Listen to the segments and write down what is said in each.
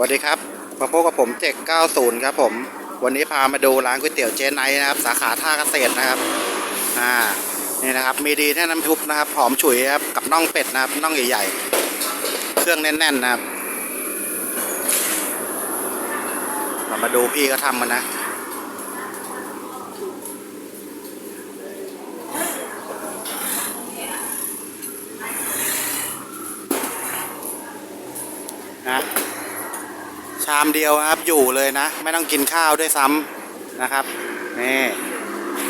วัสดีครับ มาพบกับผมเจ็ก90 ครับผม วันนี้พามาดูร้านก๋วยเตี๋ยวเจไนนะครับ สาขาท่าเกษตรนะครับ อ่า นี่นะครับ มีดีแน่น้ำทุบนะครับ หอมฉุยครับ กับน่องเป็ดนะครับ น่องใหญ่ๆ เครื่องแน่นๆนะครับ เรามาดูพี่ก็ทำมันนะนะ ชามเดียวครับอยู่เลยนะ ไม่ต้องกินข้าวด้วยซ้ำนะครับนี่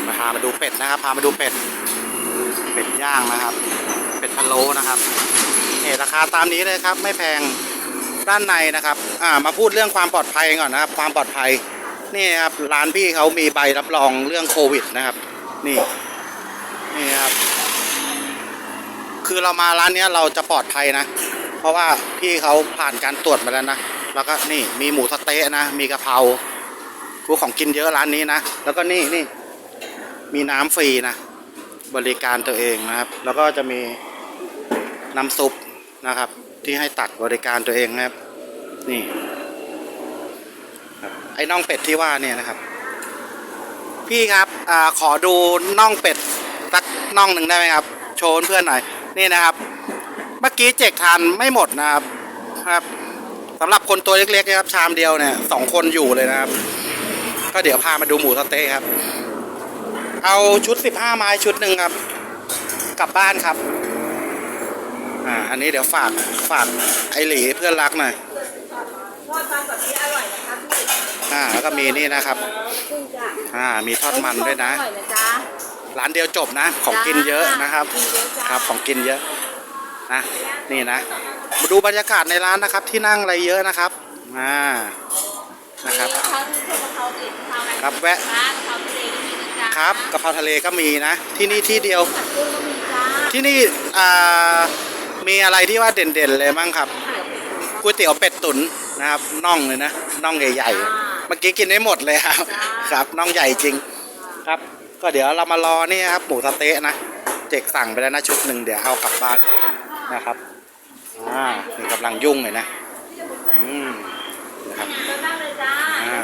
มาพามาดูเป็ดนะครับ พามาดูเป็ด เป็ดย่างนะครับ เป็ดพะโล้นะครับนี่ราคาตามนี้เลยครับ ไม่แพงด้านในนะครับ อ่า มาพูดเรื่องความปลอดภัยก่อนนะครับ ความปลอดภัยนี่ครับร้านพี่เขามีใบรับรองเรื่องโควิดนะครับ นี่นี่ครับคือเรามาร้านเนี้ยเราจะปลอดภัยนะ เพราะว่าพี่เขาผ่านการตรวจมาแล้วนะ แล้วก็นี่มีหมูสเต๊ะนะ มีกะเพรากูของกินเยอะร้านนี้นะ แล้วก็นี่นี่มีน้ำฟรีนะ บริการตัวเองนะครับ แล้วก็จะมีน้ำซุปนะครับ ที่ให้ตักบริการตัวเองนะครับ นี่ไอ้น่องเป็ดที่ว่าเนี่ยนะครับ พี่ครับอขอดูน่องเป็ดสักน่องหนึ่งได้ไหมครับ โชว์เพื่อนหน่อย นี่นะครับ เมื่อกี้เจกทานไม่หมดนะครับครับ สำหรับคนตัวเล็กๆนะครับ ชามเดียวเนี่ยสองคนอยู่เลยนะครับ ก็เดี๋ยวพามาดูหมูสะเต๊ะครับ เอาชุดสิบห้าไม้ชุดหนึ่งครับ กลับบ้านครับ อ่า อันนี้เดี๋ยวฝากฝากไอหลีเพื่อนรักหน่อยทอดมันแบบนี้อร่อยนะคะอ่าแล้วก็มีนี่นะครับซึ่งจะอ่า มีทอดมันด้วยนะ อร่อยนะจ๊ะร้านเดียวจบนะ ของกินเยอะนะครับกินเยอะจ้า ครับ ของกินเยอะ นะนี่นะมาดูบรรยากาศในร้านนะครับที่นั่งอะไรเยอะนะครับอ่านะครับมีทั้งกะเพราเด็ดกะเพราอะไรครับแวะร้านกะเพราทะเลก็มีนะจ๊ะครับกะเพราทะเลก็มีนะ ที่นี่ที่เดียวผัดกุ้งก็มีจ้าที่นี่อ่ามีอะไรที่ว่าเด่นๆเลยมั้งครับก๋วยเตี๋ยวเป็ดตุ๋นนะครับน่องเลยนะน่องใหญ่ๆเมื่อกี้กินได้หมดเลยครับ ครับน่องใหญ่จริงครับ ก็เดี๋ยวเรามารอนี่ครับหมูสะเต๊ะนะเจกสั่งไปแล้วนะชุดหนึ่งเดี๋ยวเอากลับบ้าน นะครับอ่านี่กำลังยุ่งเลยนะอืมนะครับอ่า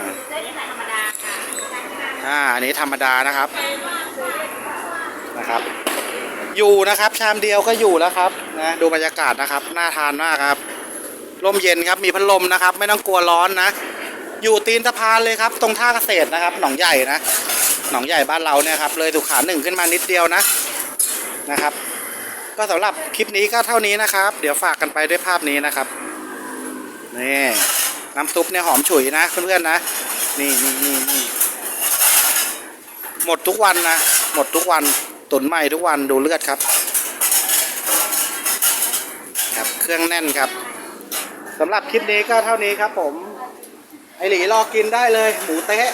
อ่าอันนี้ธรรมดานะครับนะครับ อยู่นะครับชามเดียวก็อยู่แล้วครับนะดูบรรยากาศนะครับน่าทานมากครับร่มเย็นครับมีพัดลมนะครับ ไม่ต้องกลัวร้อนนะ อยู่ตีนสะพานเลยครับ ตรงท่าเกษตรนะครับ หนองใหญ่นะหนองใหญ่บ้านเราเนี่ยครับเลยสุขาหนึ่งขึ้นมานิดเดียวนะนะครับ ก็สำหรับคลิปนี้ก็เท่านี้นะครับ เดี๋ยวฝากกันไปด้วยภาพนี้นะครับนี่น้ำซุปเนี่ยหอมฉุยนะเพื่อนๆนะ นี่นี่นี่นี่หมดทุกวันนะ หมดทุกวันตุนใหม่ทุกวันดูเลือดครับ ครับเครื่องแน่นครับสำหรับคลิปนี้ก็เท่านี้ครับผม ไอหลีรอกินได้เลย หมูเต๊ะ